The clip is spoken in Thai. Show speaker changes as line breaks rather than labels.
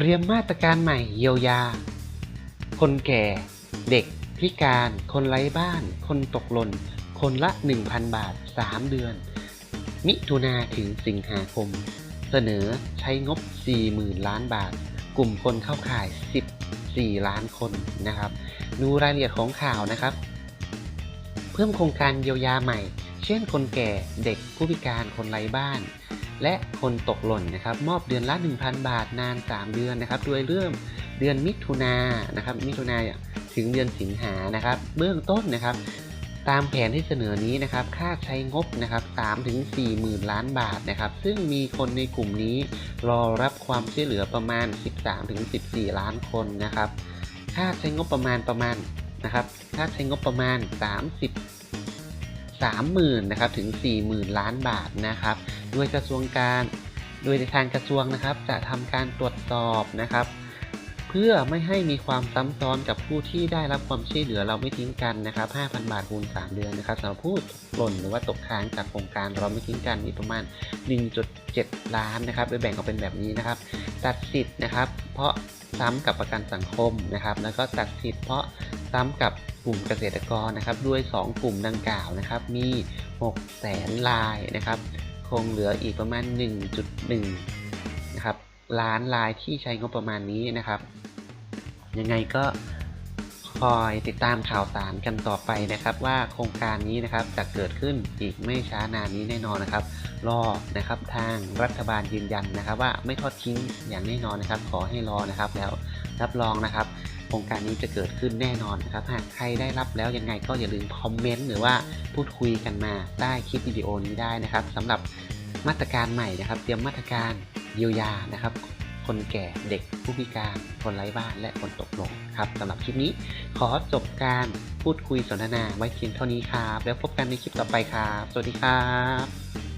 เตรียมมาตรการใหม่เยียวยา คนแก่ เด็ก พิการ คนไร้บ้าน คนตกหล่น คนละ 1,000 บาท 3 เดือน มิถุนาถึงสิงหาคม เสนอใช้งบ 40,000 ล้านบาท กลุ่มคนเข้าข่าย 14 ล้านคนนะครับ ดูรายละเอียดของข่าวนะครับ เพิ่มโครงการเยียวยาใหม่ เช่น คนแก่ เด็ก ผู้พิการ คนไร้บ้าน และคนตกหล่นนะครับมอบเดือนละ 1,000 บาทนาน 3 เดือนนะครับโดยเริ่มเดือนมิถุนายนะครับมิถุนายถึงเดือนสิงหานะครับ เบื้องต้นนะครับ ตามแผนที่เสนอนี้นะครับ ค่าใช้งบนะครับ3ถึง4หมื่นล้านบาทนะครับ ซึ่งมีคนในกลุ่มนี้รอรับความช่วยเหลือประมาณ 13ถึง14 ล้านคนนะครับ ค่าใช้งบประมาณประมาณนะครับ ค่าใช้งบประมาณ 30 30,000นะครับถึง 40,000 ล้านบาทนะครับโดยกระทรวงการโดยทางกระทรวงนะครับ จะทำการตรวจสอบนะครับ เพื่อไม่ให้มีความซ้ำซ้อนกับผู้ที่ได้รับความช่วยเหลือเราไม่ทิ้งกันนะครับ 5,000 บาทคูณ 3 เดือนนะครับสำหรับผู้หล่นหรือว่าตกค้างจากโครงการเราไม่ทิ้งกันมีประมาณ 1.7 ล้านนะครับโดยแบ่งออกเป็นแบบนี้นะครับ ตัดสิทธิ์นะครับ เพราะซ้ำกับประกันสังคมนะครับ แล้วก็ตัดสิทธิ์เพราะ ซ้ำกับกลุ่มเกษตรกรนะครับ ด้วย 2 กลุ่มดังกล่าวนะครับ มี6แสนลายนะครับ คงเหลืออีกประมาณ 1.1 นะครับ ล้านลายที่ใช้งบประมาณนี้นะครับ ยังไงก็คอยติดตามข่าวสารกันต่อไปนะครับ ว่าโครงการนี้นะครับจะเกิดขึ้นอีกไม่ช้านานนี้แน่นอนนะครับ รอนะครับทางรัฐบาลยืนยันนะครับ ว่าไม่ทอดทิ้งอย่างแน่นอนนะครับ ขอให้รอนะครับแล้วรับรองนะครับ โครงการนี้จะเกิดขึ้นแน่นอนนะครับ หากใครได้รับแล้วยังไงก็อย่าลืมคอมเมนต์หรือว่าพูดคุยกันมาใต้คลิปวิดีโอนี้ได้นะครับสำหรับมาตรการใหม่นะครับ เตรียมมาตรการเยียวยานะครับ คนแก่เด็กผู้พิการ คนไร้บ้านและคนตกหล่นครับสำหรับคลิปนี้ขอจบการพูดคุยสนทนาไว้เพียงเท่านี้ครับ แล้วพบกันในคลิปต่อไปครับ สวัสดีครับ